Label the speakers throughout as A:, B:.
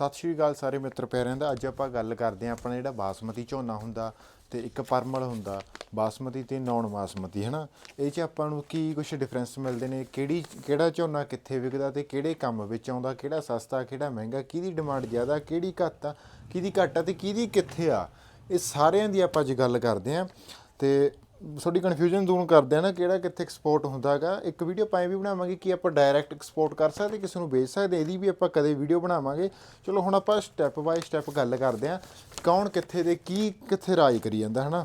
A: ਸਤਿ ਸ਼੍ਰੀ ਅਕਾਲ ਸਾਰੇ ਮਿੱਤਰ ਪਿਆਰਿਆਂ ਦਾ। ਅੱਜ ਆਪਾਂ ਗੱਲ ਕਰਦੇ ਹਾਂ ਆਪਣਾ ਜਿਹੜਾ ਬਾਸਮਤੀ ਝੋਨਾ ਹੁੰਦਾ ਤੇ ਇੱਕ ਪਰਮਲ ਹੁੰਦਾ, ਬਾਸਮਤੀ ਤੇ ਨੌਨ ਬਾਸਮਤੀ, ਹਨਾ? ਇਹ 'ਚ ਆਪਾਂ ਨੂੰ ਕੀ ਕੁਝ ਡਿਫਰੈਂਸ ਮਿਲਦੇ ਨੇ? ਕਿਹੜੀ, ਕਿਹੜਾ ਝੋਨਾ ਕਿੱਥੇ ਵਿਕਦਾ ਤੇ ਕਿਹੜੇ ਕੰਮ ਵਿੱਚ ਆਉਂਦਾ, ਕਿਹੜਾ ਸਸਤਾ, ਕਿਹੜਾ ਮਹਿੰਗਾ, ਕਿਹਦੀ ਡਿਮਾਂਡ ਜ਼ਿਆਦਾ, ਕਿਹੜੀ ਘੱਟ ਆ, ਕਿਹਦੀ ਘੱਟ ਆ ਤੇ ਕਿਹਦੀ ਕਿੱਥੇ ਆ? ਇਹ ਸਾਰਿਆਂ ਦੀ ਆਪਾਂ ਅੱਜ ਗੱਲ ਕਰਦੇ ਹਾਂ ਤੇ ਤੁਹਾਡੀ ਕਨਫਿਊਜ਼ਨ ਦੂਰ ਕਰਦੇ ਆ ਨਾ ਕਿਹੜਾ ਕਿੱਥੇ ਐਕਸਪੋਰਟ ਹੁੰਦਾ ਹੈਗਾ। ਇੱਕ ਵੀਡੀਓ ਪਾਏ ਵੀ ਬਣਾਵਾਂਗੇ ਕਿ ਆਪਾਂ ਡਾਇਰੈਕਟ ਐਕਸਪੋਰਟ ਕਰ ਸਕਦੇ, ਕਿਸੇ ਨੂੰ ਵੇਚ ਸਕਦੇ, ਇਹਦੀ ਵੀ ਆਪਾਂ ਕਦੇ ਵੀਡੀਓ ਬਣਾਵਾਂਗੇ। ਚਲੋ ਹੁਣ ਆਪਾਂ ਸਟੈਪ ਬਾਈ ਸਟੈਪ ਗੱਲ ਕਰਦੇ ਆ ਕੌਣ ਕਿੱਥੇ ਦੇ ਕੀ ਕਿੱਥੇ ਰਾਜ ਕਰੀ ਜਾਂਦਾ, ਹਨਾ?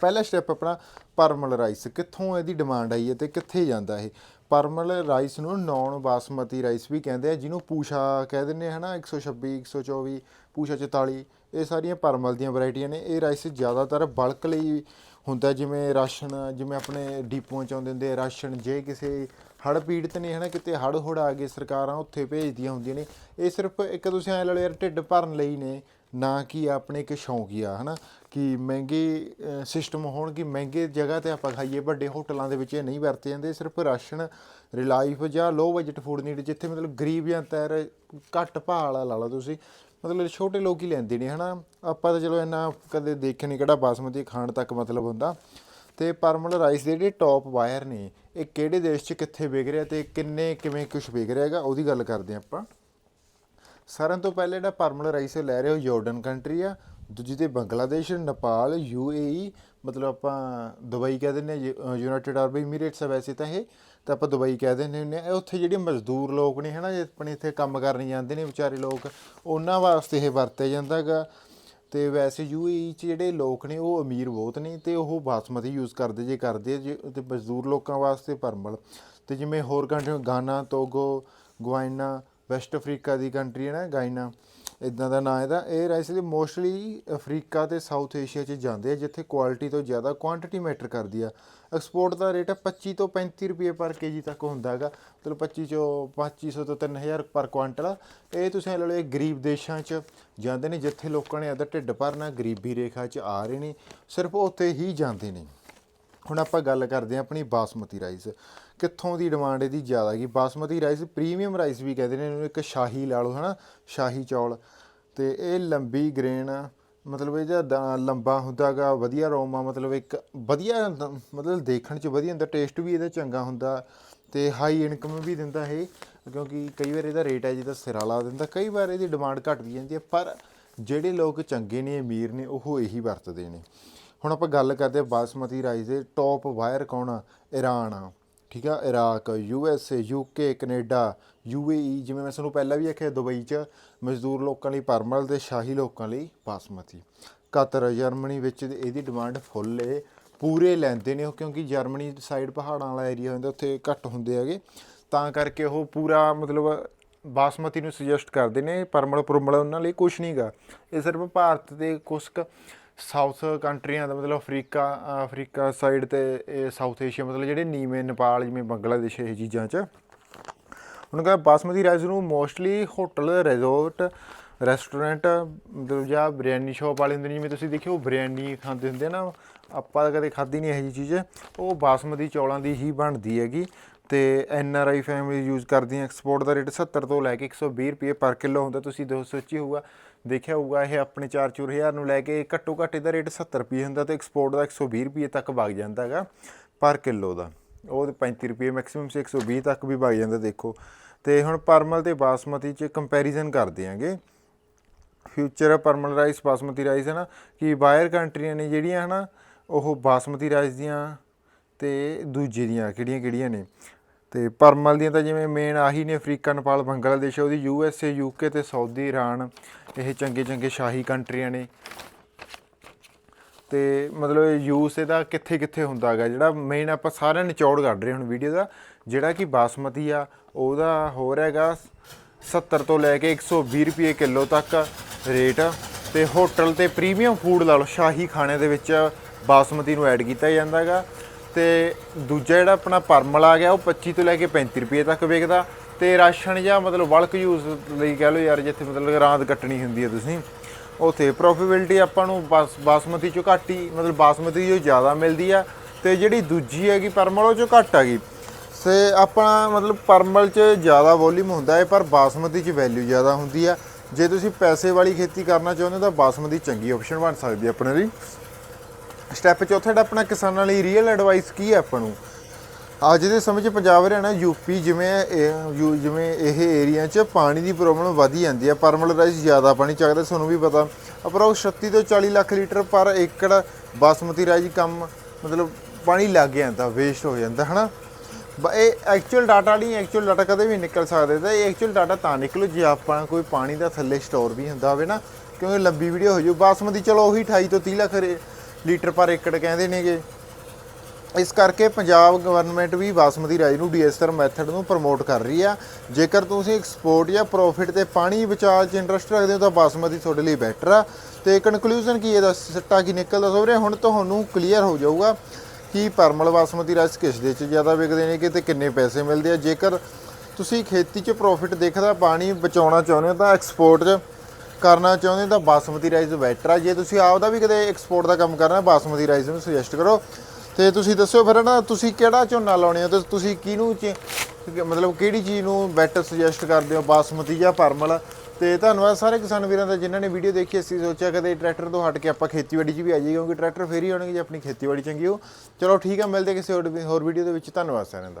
A: ਪਹਿਲਾ ਸਟੈਪ ਆਪਣਾ ਪਰਮਲ ਰਾਈਸ, ਕਿੱਥੋਂ ਇਹਦੀ ਡਿਮਾਂਡ ਆਈ ਹੈ ਤੇ ਕਿੱਥੇ ਜਾਂਦਾ ਇਹ? ਪਰਮਲ ਰਾਈਸ ਨੂੰ ਨੌਨ ਬਾਸਮਤੀ ਰਾਈਸ ਵੀ ਕਹਿੰਦੇ ਆ, ਜਿਹਨੂੰ ਪੂਸ਼ਾ ਕਹਿ ਦਿੰਦੇ ਆ, ਹਨਾ? 126 124 ਪੂਸ਼ਾ 44 ਇਹ ਸਾਰੀਆਂ ਪਰਮਲ ਦੀਆਂ ਵੈਰਾਈਟੀਆਂ ਨੇ। ਇਹ ਰਾਈਸ ਜ਼ਿਆਦਾਤਰ ਬਲਕ ਲਈ ਹੁੰਦਾ, ਜਿਵੇਂ ਰਾਸ਼ਨ, ਜਿਵੇਂ ਆਪਣੇ ਡੀਪੂਆਂ ਚ ਆਉਂਦੇ ਹੁੰਦੇ ਰਾਸ਼ਨ। ਜੇ ਕਿਸੇ ਹੜ੍ਹ ਪੀੜਤ ਨੇ, ਹਨਾ, ਕਿਤੇ ਹੜ ਹੁੜ ਆ ਗਏ ਸਰਕਾਰਾਂ ਉੱਥੇ ਭੇਜਦੀਆਂ ਹੁੰਦੀਆਂ ਨੇ। ਇਹ ਸਿਰਫ ਇੱਕ, ਤੁਸੀਂ ਐ ਲਓ ਯਾਰ, ਢਿੱਡ ਭਰਨ ਲਈ ਨੇ। ਨਾ ਕਿ ਆਪਣੇ ਇੱਕ ਸ਼ੌਂਕ ਆ, ਹਨਾ? ਕਿ ਮਹਿੰਗੇ ਸਿਸਟਮ ਹੋਣ ਕਿ ਮਹਿੰਗੇ ਜਗ੍ਹਾ ਤੇ ਆਪਾਂ ਖਾਈਏ, ਵੱਡੇ ਹੋਟਲਾਂ ਦੇ ਵਿੱਚ ਇਹ ਨਹੀਂ ਵਰਤੇ ਜਾਂਦੇ, ਸਿਰਫ ਰਾਸ਼ਨ ਰਿਲਾਈਫ ਜਾਂ ਲੋ ਬਜਟ ਫੂਡ ਨੀਡ ਜਿੱਥੇ ਮਤਲਬ ਗਰੀਬ ਜਾਂ ਤੈਰ ਘੱਟ ਭਾਅ ਵਾਲਾ ਲਾ ਲਓ ਤੁਸੀਂ। ਮਤਲਬ ਛੋਟੇ ਲੋਕ ਹੀ ਲੈਂਦੇ ਨੇ, ਹਨਾ? ਆਪਾਂ ਤਾਂ ਚਲੋ ਇੰਨਾ ਕਦੇ ਦੇਖੇ ਨਹੀਂ ਕਿਹੜਾ ਬਾਸਮਤੀ ਖਾਣ ਤੱਕ ਮਤਲਬ ਹੁੰਦਾ। ਤੇ ਪਰਮਲ ਰਾਈਸ ਦੇ ਜਿਹੜੇ ਟੌਪ ਵਾਇਰ ਨੇ, ਇਹ ਕਿਹੜੇ ਦੇਸ਼ 'ਚ ਕਿੱਥੇ ਵਿਕ ਰਿਹਾ ਤੇ ਕਿੰਨੇ, ਕਿਵੇਂ ਕੁਝ ਵਿਕ ਰਿਹਾ ਹੈਗਾ, ਉਹਦੀ ਗੱਲ ਕਰਦੇ ਹਾਂ ਆਪਾਂ। ਸਾਰਿਆਂ ਤੋਂ ਪਹਿਲੇ ਜਿਹੜਾ ਪਰਮਲ ਰਾਈਸ ਲੈ ਰਹੇ ਹੋ, ਯਾਰਡਨ ਕੰਟਰੀ ਆ। ਦੂਜੀ ਤੇ ਬੰਗਲਾਦੇਸ਼, ਨੇਪਾਲ ਯੂਏਈ ਮਤਲਬ ਆਪਾਂ ਦੁਬਈ ਕਹਿ ਦਿੰਦੇ ਆ ਯੂਨਾਈਟਿਡ ਅਰਬ ਇਮੀਰੇਟਸ ਆ ਵੈਸੇ ਤਾਂ ਇਹ। ਤਾਂ ਆਪਾਂ ਦੁਬਈ ਕਹਿ ਦਿੰਦੇ ਹੁੰਦੇ ਆ। ਉੱਥੇ ਜਿਹੜੇ ਮਜ਼ਦੂਰ ਲੋਕ ਨੇ ਹਨਾ ਜੇ ਆਪਣੇ ਇੱਥੇ ਕੰਮ ਕਰਨ ਜਾਂਦੇ ਨੇ ਵਿਚਾਰੇ ਲੋਕ, ਉਹਨਾਂ ਵਾਸਤੇ ਇਹ ਵਰਤਿਆ ਜਾਂਦਾ ਹੈਗਾ ਤੇ ਵੈਸੇ ਯੂਏਈ ਚ ਜਿਹੜੇ ਲੋਕ ਨੇ, ਉਹ ਅਮੀਰ ਬਹੁਤ ਨੇ ਤੇ ਉਹ ਬਾਸਮਤੀ ਯੂਜ਼ ਕਰਦੇ ਜੇ ਕਰਦੇ ਜੇ ਤੇ ਮਜ਼ਦੂਰ ਲੋਕਾਂ ਵਾਸਤੇ ਪਰਮਲ। ਤੇ ਜਿਵੇਂ ਹੋਰ country, Ghana, Togo Guinea West Africa ਦੀ ਕੰਟਰੀ ਹੈ ਨਾ ਗਾਇਨਾ ਇਦਾਂ ਦਾ ਨਾਂ ਇਹਦਾ। ਇਹ ਰਾਈਸ ਦੇ ਮੋਸਟਲੀ ਅਫਰੀਕਾ ਤੇ ਸਾਊਥ ਏਸ਼ੀਆ 'ਚ ਜਾਂਦੇ ਆ, ਜਿੱਥੇ ਕੁਆਲਿਟੀ ਤੋਂ ਜ਼ਿਆਦਾ ਕੁਆਂਟੀਟੀ ਮੈਟਰ ਕਰਦੀ ਆ। ਐਕਸਪੋਰਟ ਦਾ ਰੇਟ 25 ਤੋਂ 35 ਰੁਪਏ ਪਰ ਕੇਜੀ ਤੱਕ ਹੁੰਦਾ ਹੈਗਾ। ਮਤਲਬ 25 ਚੋਂ 2500 ਤੋਂ 3000 ਪਰ ਕੁਆਂਟਲ ਇਹ ਤੁਸੀਂ ਲੈ ਲਓ, ਇਹ ਗਰੀਬ ਦੇਸ਼ਾਂ 'ਚ ਜਾਂਦੇ ਨੇ, ਜਿੱਥੇ ਲੋਕਾਂ ਨੇ ਆਪਦਾ ਢਿੱਡ ਭਰਨਾ, ਗਰੀਬੀ ਰੇਖਾ 'ਚ ਆ ਰਹੇ ਨੇ, ਸਿਰਫ ਉੱਥੇ ਹੀ ਜਾਂਦੇ ਨੇ। ਹੁਣ ਆਪਾਂ ਗੱਲ ਕਰਦੇ ਹਾਂ ਆਪਣੀ ਬਾਸਮਤੀ ਰਾਈਸ। ਕਿੱਥੋਂ ਦੀ ਡਿਮਾਂਡ ਇਹਦੀ ਜ਼ਿਆਦਾ ਹੈਗੀ? ਬਾਸਮਤੀ ਰਾਈਸ ਪ੍ਰੀਮੀਅਮ ਰਾਈਸ ਵੀ ਕਹਿੰਦੇ ਨੇ, ਇਹਨੂੰ ਇੱਕ ਸ਼ਾਹੀ ਲਾ ਲਓ, ਹਨਾ, ਸ਼ਾਹੀ ਚੌਲ। ਤੇ ਇਹ ਲੰਬੀ ਗ੍ਰੇਨ ਮਤਲਬ ਇਹ ਜਿਹੜਾ ਲੰਬਾ ਹੁੰਦਾਗਾ, ਵਧੀਆ ਅਰੋਮਾ ਮਤਲਬ ਇੱਕ ਵਧੀਆ ਮਤਲਬ ਦੇਖਣ 'ਚ ਵਧੀਆ ਹੁੰਦਾ ਟੇਸਟ ਵੀ ਇਹਦਾ ਚੰਗਾ ਹੁੰਦਾ, ਤੇ ਹਾਈ ਇਨਕਮ ਵੀ ਦਿੰਦਾ ਇਹ, ਕਿਉਂਕਿ ਕਈ ਵਾਰ ਇਹਦਾ ਰੇਟ ਹੈ ਜਿਹਦਾ ਸਿਰਾ ਲਾ ਦਿੰਦਾ, ਕਈ ਵਾਰ ਇਹਦੀ ਡਿਮਾਂਡ ਘਟਦੀ ਜਾਂਦੀ ਹੈ, ਪਰ ਜਿਹੜੇ ਲੋਕ ਚੰਗੇ ਨੇ, ਅਮੀਰ ਨੇ, ਉਹ ਇਹੀ ਵਰਤਦੇ ਨੇ। ਹੁਣ ਆਪਾਂ ਗੱਲ ਕਰਦੇ ਹਾਂ ਬਾਸਮਤੀ ਰਾਈਸ ਦੇ ਟੌਪ ਵਾਇਰ ਕੌਣ ਆ? ਈਰਾਨ ਆ। ਠੀਕ ਆ? Iraq U S A U K Canada U A E ਜਿਵੇਂ ਮੈਂ ਤੁਹਾਨੂੰ ਪਹਿਲਾਂ ਵੀ ਆਖਿਆ ਦੁਬਈ 'ਚ ਮਜ਼ਦੂਰ ਲੋਕਾਂ ਲਈ ਪਰਮਲ ਤੇ ਸ਼ਾਹੀ ਲੋਕਾਂ ਲਈ ਬਾਸਮਤੀ। ਕਤਰ, ਜਰਮਨੀ ਵਿੱਚ ਇਹਦੀ ਡਿਮਾਂਡ ਫੁੱਲ ਏ। ਪੂਰੇ ਲੈਂਦੇ ਨੇ ਉਹ ਕਿਉਂਕਿ ਜਰਮਨੀ ਸਾਈਡ ਪਹਾੜਾਂ ਵਾਲਾ ਏਰੀਆ ਹੁੰਦਾ, ਉੱਥੇ ਘੱਟ ਹੁੰਦੇ ਹੈਗੇ। ਤਾਂ ਕਰਕੇ ਉਹ ਪੂਰਾ ਮਤਲਬ ਬਾਸਮਤੀ ਨੂੰ ਸੁਜੈਸਟ ਕਰਦੇ ਨੇ ਪਰਮਲ ਪਰਮਲ ਉਹਨਾਂ ਲਈ ਕੁਝ ਨਹੀਂਗਾ ਇਹ ਸਿਰਫ ਭਾਰਤ ਦੇ ਕੁਛ ਕੁ ਸਾਊਥ ਕੰਟਰੀਆਂ ਦਾ ਮਤਲਬ ਅਫਰੀਕਾ ਅਫਰੀਕਾ ਸਾਈਡ ਤੇ, ਇਹ ਸਾਊਥ ਏਸ਼ੀਆ, ਮਤਲਬ ਜਿਹੜੇ ਨੀਵੇਂ ਨੇਪਾਲ, ਜਿਵੇਂ ਬੰਗਲਾਦੇਸ਼, ਇਹ ਚੀਜ਼ਾਂ 'ਚ। ਉਹਨਾਂ ਕਹਿੰਦਾ ਬਾਸਮਤੀ ਰਾਈਸ ਨੂੰ ਮੋਸਟਲੀ ਹੋਟਲ ਰਿਜ਼ੋਰਟ ਰੈਸਟੋਰੈਂਟ ਮਤਲਬ ਜਾਂ ਬਿਰਿਆਨੀ ਸ਼ਾਪ ਵਾਲੇ ਹੁੰਦੇ ਨੇ, ਜਿਵੇਂ ਤੁਸੀਂ ਦੇਖਿਓ ਬਿਰਿਆਨੀ ਖਾਂਦੇ ਹੁੰਦੇ ਆ ਨਾ, ਆਪਾਂ ਤਾਂ ਕਦੇ ਖਾਧੀ ਨਹੀਂ ਇਹੋ ਜਿਹੀ ਚੀਜ਼। ਉਹ ਬਾਸਮਤੀ ਚੌਲਾਂ ਦੀ ਹੀ ਬਣਦੀ ਹੈਗੀ ਤੇ N R I family use ਕਰਦੀ ਕਰਦੀਆਂ। ਐਕਸਪੋਰਟ ਦਾ ਰੇਟ 70 ਤੋਂ ਲੈ ਕੇ 120 ਰੁਪਏ ਪਰ ਕਿਲੋ ਹੁੰਦਾ, ਤੁਸੀਂ ਦੋ ਸੋਚੀ ਹੋਊਗਾ। ਦੇਖਿਆ ਹੋਊਗਾ, ਇਹ ਆਪਣੇ 4-4000 ਨੂੰ ਲੈ ਕੇ ਘੱਟੋ ਘੱਟ ਇਹਦਾ ਰੇਟ 70 ਰੁਪਏ ਹੁੰਦਾ ਤੇ ਐਕਸਪੋਰਟ ਦਾ 120 ਰੁਪਏ ਤੱਕ ਵਗ ਜਾਂਦਾ ਹੈਗਾ ਪਰ ਕਿਲੋ ਦਾ। ਉਹ ਤੇ 35 ਰੁਪਏ ਮੈਕਸਿਮਮ ਸੇ 120 ਤੱਕ ਵੀ ਵਗ ਜਾਂਦਾ ਦੇਖੋ। ਤੇ ਹੁਣ ਪਰਮਲ ਤੇ ਬਾਸਮਤੀ 'ਚ ਕੰਪੈਰੀਜ਼ਨ ਕਰਦੇ ਆਂਗੇ। Future parmal rice basmati rice ਹੈ ਨਾ ਕਿ ਬਾਹਰ ਕੰਟਰੀਆਂ ਨੇ ਜਿਹੜੀਆਂ ਹਨਾ, ਉਹ ਬਾਸਮਤੀ ਰਾਈਸ ਦੀਆਂ ਤੇ ਦੂਜੇ ਦੀਆਂ ਕਿਹੜੀਆਂ ਕਿਹੜੀਆਂ ਨੇ? ਤੇ ਪਰਮਲ ਦੀਆਂ ਤਾਂ ਜਿਵੇਂ ਮੇਨ ਆਹੀ ਨੇ ਅਫਰੀਕਾ, ਨੇਪਾਲ, ਬੰਗਲਾਦੇਸ਼, ਉਹਦੀ U S A U K ਤੇ ਸਾਊਦੀ ਇਰਾਨ ਇਹ ਚੰਗੇ ਚੰਗੇ ਸ਼ਾਹੀ ਕੰਟਰੀਆਂ ਨੇ। ਤੇ ਮਤਲਬ ਯੂਸ ਇਹਦਾ ਕਿੱਥੇ ਕਿੱਥੇ ਹੁੰਦਾ ਹੈਗਾ, ਜਿਹੜਾ ਮੇਨ ਆਪਾਂ ਸਾਰਿਆਂ ਨਿਚੋੜ ਕੱਢ ਰਹੇ ਹੁਣ ਵੀਡੀਓ ਦਾ, ਜਿਹੜਾ ਕਿ ਬਾਸਮਤੀ ਆ, ਉਹਦਾ ਹੋ ਰਿਹਾ ਹੈਗਾ 70 ਤੋਂ ਲੈ ਕੇ 120 ਰੁਪਏ ਕਿਲੋ ਤੱਕ ਰੇਟ, ਤੇ ਹੋਟਲ ਤੇ ਪ੍ਰੀਮੀਅਮ ਫੂਡ ਲਾ ਲਓ, ਸ਼ਾਹੀ ਖਾਣੇ ਦੇ ਵਿੱਚ ਬਾਸਮਤੀ ਨੂੰ ਐਡ ਕੀਤਾ ਜਾਂਦਾ ਹੈਗਾ। ਤੇ ਦੂਜਾ ਜਿਹੜਾ ਆਪਣਾ ਪਰਮਲ ਆ ਗਿਆ, ਉਹ 25 ਤੋਂ ਲੈ ਕੇ 35 ਰੁਪਏ ਤੱਕ ਵਿਕਦਾ ਤੇ ਰਾਸ਼ਨ ਜਾਂ ਮਤਲਬ ਬਲਕ ਯੂਜ਼ ਲਈ ਕਹਿ ਲਓ ਯਾਰ, ਜਿੱਥੇ ਮਤਲਬ ਰਾਂਦ ਕੱਟਣੀ ਹੁੰਦੀ ਹੈ ਤੁਸੀਂ, ਉਥੇ ਪ੍ਰੋਫਿਟੇਬਿਲਟੀ ਆਪਾਂ ਨੂੰ ਬਾਸ- ਬਾਸਮਤੀ ਚੋਂ ਘੱਟ ਹੀ, ਮਤਲਬ ਬਾਸਮਤੀ ਜੋ ਜ਼ਿਆਦਾ ਮਿਲਦੀ ਆ ਤੇ ਜਿਹੜੀ ਦੂਜੀ ਹੈਗੀ ਪਰਮਲ, ਉਹ ਚੋਂ ਘੱਟ ਹੈਗੀ ਸੇ ਆਪਣਾ ਮਤਲਬ ਪਰਮਲ 'ਚ ਜ਼ਿਆਦਾ ਵੋਲਿਊਮ ਹੁੰਦਾ ਹੈ ਪਰ ਬਾਸਮਤੀ 'ਚ ਵੈਲਿਊ ਜ਼ਿਆਦਾ ਹੁੰਦੀ ਆ। ਜੇ ਤੁਸੀਂ ਪੈਸੇ ਵਾਲੀ ਖੇਤੀ ਕਰਨਾ ਚਾਹੁੰਦੇ ਹੋ ਤਾਂ ਬਾਸਮਤੀ ਚੰਗੀ ਆਪਸ਼ਨ ਬਣ ਸਕਦੀ ਹੈ ਆਪਣੇ ਲਈ। ਸਟੈਪ ਚੌਥਾ ਜਿਹੜਾ ਆਪਣਾ ਕਿਸਾਨਾਂ ਲਈ ਰੀਅਲ ਐਡਵਾਈਸ ਕੀ ਹੈ ਆਪਾਂ ਨੂੰ? ਅੱਜ ਦੇ ਸਮੇਂ 'ਚ ਪੰਜਾਬ ਹਰਿਆਣਾ ਯੂਪੀ ਜਿਵੇਂ ਜਿਵੇਂ ਇਹ ਏਰੀਆ 'ਚ ਪਾਣੀ ਦੀ ਪ੍ਰੋਬਲਮ ਵਧੀ ਜਾਂਦੀ ਹੈ ਪਰਮਲ ਰਾਈਸ ਜ਼ਿਆਦਾ ਪਾਣੀ ਚੱਕਦਾ, ਤੁਹਾਨੂੰ ਵੀ ਪਤਾ। ਅਪਰੋਕਸ 36 ਤੋਂ 40 ਲੱਖ ਲੀਟਰ ਪਰ ਏਕੜ ਬਾਸਮਤੀ ਰਾਈਸ ਕੰਮ, ਮਤਲਬ ਪਾਣੀ ਲੱਗ ਜਾਂਦਾ ਵੇਸਟ ਹੋ ਜਾਂਦਾ, ਹਨਾ? ਬ- ਇਹ ਐਕਚੁਅਲ ਡਾਟਾ ਨਹੀਂ ਐਕਚੁਅਲ ਡਾਟਾ ਕਦੇ ਵੀ ਨਿਕਲ ਸਕਦਾ ਤਾਂ ਇਹ ਐਕਚੁਅਲ ਡਾਟਾ ਤਾਂ ਨਿਕਲੂ, ਜੇ ਆਪਾਂ ਕੋਈ ਪਾਣੀ ਦਾ ਥੱਲੇ ਸਟੋਰ ਵੀ ਹੁੰਦਾ ਹੋਵੇ ਨਾ, ਕਿਉਂਕਿ ਲੰਬੀ ਵੀਡੀਓ ਹੋ ਜੂ। ਬਾਸਮਤੀ ਚਲੋ ਉਹੀ 28 ਤੋਂ 30 ਲੱਖ ਲੀਟਰ ਪਰ ਏਕੜ ਕਹਿੰਦੇ ਨੇਗੇ। ਇਸ ਕਰਕੇ ਪੰਜਾਬ ਗਵਰਨਮੈਂਟ ਵੀ ਬਾਸਮਤੀ ਰਾਈਸ ਨੂੰ ਡੀਐਸਆਰ ਮੈਥਡ ਨੂੰ ਪ੍ਰਮੋਟ ਕਰ ਰਹੀ ਆ। ਜੇਕਰ ਤੁਸੀਂ ਐਕਸਪੋਰਟ ਜਾਂ ਪ੍ਰੋਫਿਟ ਤੇ ਪਾਣੀ ਬਚਾਅ 'ਚ ਇੰਟਰਸਟ ਰੱਖਦੇ ਹੋ ਤਾਂ ਬਾਸਮਤੀ ਤੁਹਾਡੇ ਲਈ ਬੈਟਰ ਆ। ਤੇ ਕਨਕਲੂਜਨ ਕੀ ਇਹਦਾ ਸਿੱਟਾ ਕੀ ਨਿਕਲਦਾ ਸੋਰੇ ਹੁਣ ਤੁਹਾਨੂੰ ਕਲੀਅਰ ਹੋ ਜਾਊਗਾ ਕਿ ਪਰਮਲ ਬਾਸਮਤੀ ਰਾਈਸ ਕਿਸ ਦੇ 'ਚ ਜ਼ਿਆਦਾ ਵਿਕਦੇ ਨੇ ਕਿ ਤੇ ਕਿੰਨੇ ਪੈਸੇ ਮਿਲਦੇ ਆ। ਜੇਕਰ ਤੁਸੀਂ ਖੇਤੀ 'ਚ ਪ੍ਰੋਫਿਟ ਦੇਖਦਾ, ਪਾਣੀ ਬਚਾਉਣਾ ਚਾਹੁੰਦੇ ਹੋ ਤਾਂ ਐਕਸਪੋਰਟ 'ਚ ਕਰਨਾ ਚਾਹੁੰਦੇ ਤਾਂ ਬਾਸਮਤੀ ਰਾਈਸ ਬੈਟਰ ਆ। ਜੇ ਤੁਸੀਂ ਆਪ ਦਾ ਵੀ ਕਦੇ ਐਕਸਪੋਰਟ ਦਾ ਕੰਮ ਕਰਨਾ, ਬਾਸਮਤੀ ਰਾਈਸ ਨੂੰ ਸੁਜੈਸਟ ਕਰੋ। ਤੇ ਤੁਸੀਂ ਦੱਸਿਓ ਫਿਰ ਨਾ, ਤੁਸੀਂ ਕਿਹੜਾ ਝੋਨਾ ਲਾਉਣੇ ਹੋ ਤੇ ਤੁਸੀਂ ਕਿਹਨੂੰ ਚ- ਮਤਲਬ ਕਿਹੜੀ ਚੀਜ਼ ਨੂੰ ਬੈਟਰ ਸੁਜੈਸਟ ਕਰਦੇ ਹੋ, ਬਾਸਮਤੀ ਜਾਂ ਪਰਮਲ? ਤੇ ਧੰਨਵਾਦ ਸਾਰੇ ਕਿਸਾਨ ਵੀਰਾਂ ਦਾ ਜਿਨ੍ਹਾਂ ਨੇ ਵੀਡੀਓ ਦੇਖੀ। ਅਸੀਂ ਸੋਚਿਆ ਕਦੇ ਟਰੈਕਟਰ ਤੋਂ ਹਟ ਕੇ ਆਪਾਂ ਖੇਤੀਬਾੜੀ 'ਚ ਵੀ ਆ ਜਾਈਏ, ਕਿਉਂਕਿ ਟਰੈਕਟਰ ਫੇਰ ਹੀ ਆਉਣਗੇ ਜੇ ਆਪਣੀ ਖੇਤੀਬਾੜੀ ਚੰਗੀ ਹੋ। ਚਲੋ ਠੀਕ ਆ, ਮਿਲਦੇ ਕਿਸੇ ਹੋਰ ਹੋਰ ਵੀਡੀਓ ਦੇ ਵਿੱਚ। ਧੰਨਵਾਦ ਸਾਰਿਆਂ ਦਾ।